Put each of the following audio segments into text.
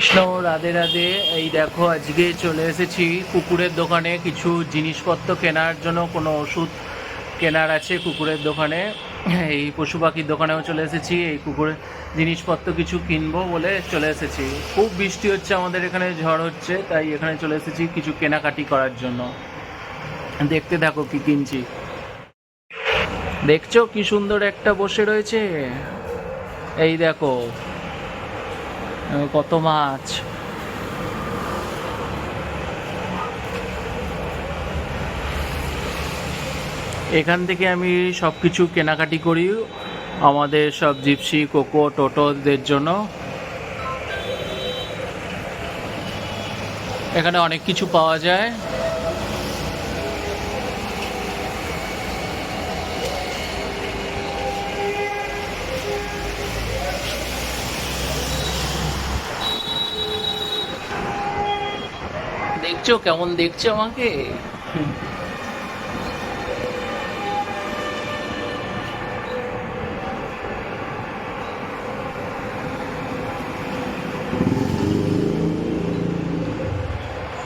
কৃষ্ণ, রাধে রাধে। এই দেখো, আজকে চলে এসেছি কুকুরের দোকানে। কিছু জিনিসপত্র কেনার জন্য, কোনো ওষুধ কেনার আছে কুকুরের দোকানে। এই পশু পাখির দোকানেও চলে এসেছি। এই কুকুরের জিনিসপত্র কিছু কিনবো বলে চলে এসেছি। খুব বৃষ্টি হচ্ছে আমাদের এখানে, ঝড় হচ্ছে, তাই এখানে চলে এসেছি কিছু কেনাকাটি করার জন্য। দেখতে থাকো কি কিনছি। দেখছ কি সুন্দর একটা বসে রয়েছে? এই দেখো কত মাছ? এখান থেকে আমি সব কিছু কেনাকাটি করি আমাদের সব জিপসি, কোকো, টোটোদের জন্য। এখানে অনেক কিছু পাওয়া যায়। দেখছ? কেমন দেখছ আমাকে?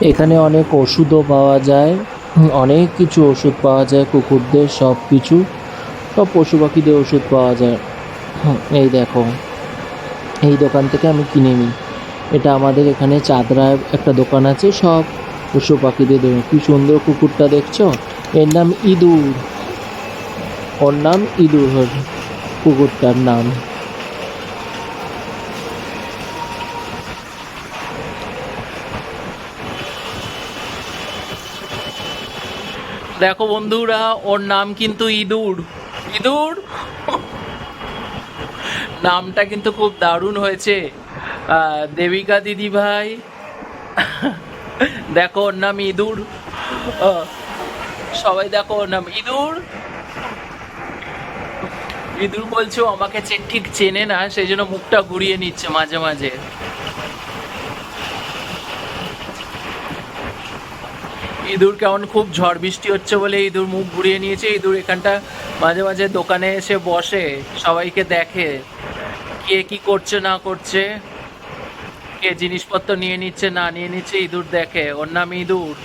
এখানে অনেক ওষুধও পাওয়া যায়। অনেক কিছু ওষুধ পাওয়া যায়, কুকুরদের সব কিছু। সব পশু পাখিদের ওষুধ পাওয়া যায়। এই দেখো। এই দোকান থেকে আমি কিনে নিই। এটা আমাদের এখানে চাদরায় একটা দোকান আছে, সব পশু পাখিদের কি সুন্দর কুকুরটা দেখছ? এর নাম ইঁদুর। ওর নাম ইঁদুর, কুকুরটার নাম। দেখো বন্ধুরা, ওর নাম কিন্তু ইঁদুর। ইঁদুর? নামটা কিন্তু খুব দারুণ হয়েছে। দেবিকা দিদি ভাই। দেখো ওর নাম ইঁদুর। সবাই দেখো ওর নাম ইঁদুর। ইঁদুর বলছো আমাকে ঠিক চেনে না, সেই জন্য মুখটা ঘুরিয়ে নিচ্ছে মাঝে মাঝে। ইঁদুর কেমন খুব ঝড় বৃষ্টি হচ্ছে বলে ইঁদুর মুখ ঘুরিয়ে নিয়েছে। ইঁদুর এখানটা মাঝে মাঝে দোকানে এসে বসে, সবাইকে দেখে, কে কি করছে না করছে। কে জিনিসপত্র নিয়ে নিচ্ছে, না নিয়ে নিচ্ছে, ইঁদুর দেখে। ওর নাম ইঁদুর।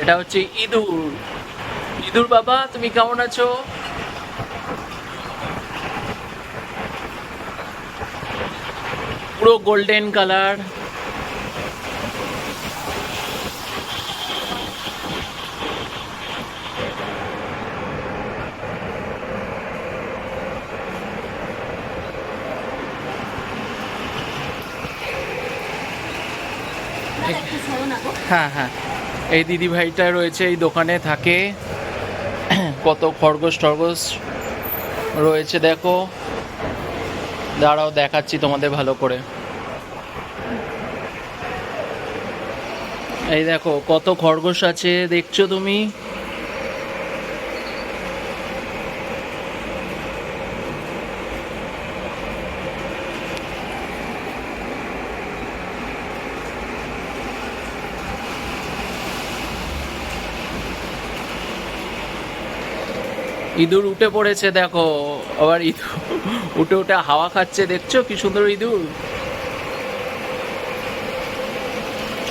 এটা হচ্ছে ইঁদুর। ইঁদুর বাবা, তুমি কেমন আছো? পুরো গোল্ডেন কালার হ্যাঁ হ্যাঁ। এই দিদি ভাইটা রয়েছে এই দোকানে থাকে। কত খরগোশ টরগোশ রয়েছে, দেখো। দাঁড়াও, দেখাচ্ছি তোমাদের ভালো করে। এই দেখো, কত খরগোশ আছে, দেখছ তুমি? ইঁদুর উঠে পড়েছে, দেখো। আবার ইঁদুর উঠে উঠে হাওয়া খাচ্ছে, দেখছ? কি সুন্দর ইঁদুর।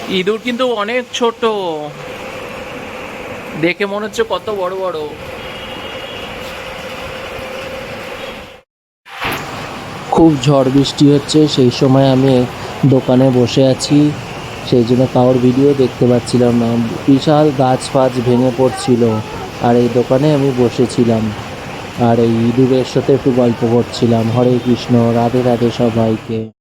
ইঁদুর কিন্তু অনেক ছোট। দেখে মনে হচ্ছে কত বড় বড়। খুব ঝড় বৃষ্টি হচ্ছে, সেই সময় আমি দোকানে বসে আছি। সেই জন্য কারোর ভিডিও দেখতে পাচ্ছিলাম না। বিশাল গাছ ফাছ ভেঙে পড়ছিল। আর এই দোকানে আমি বসেছিলাম। আর এই ইঁদুরের সাথে একটু গল্প করছিলাম। হরে কৃষ্ণ, রাধে রাধে সবাইকে।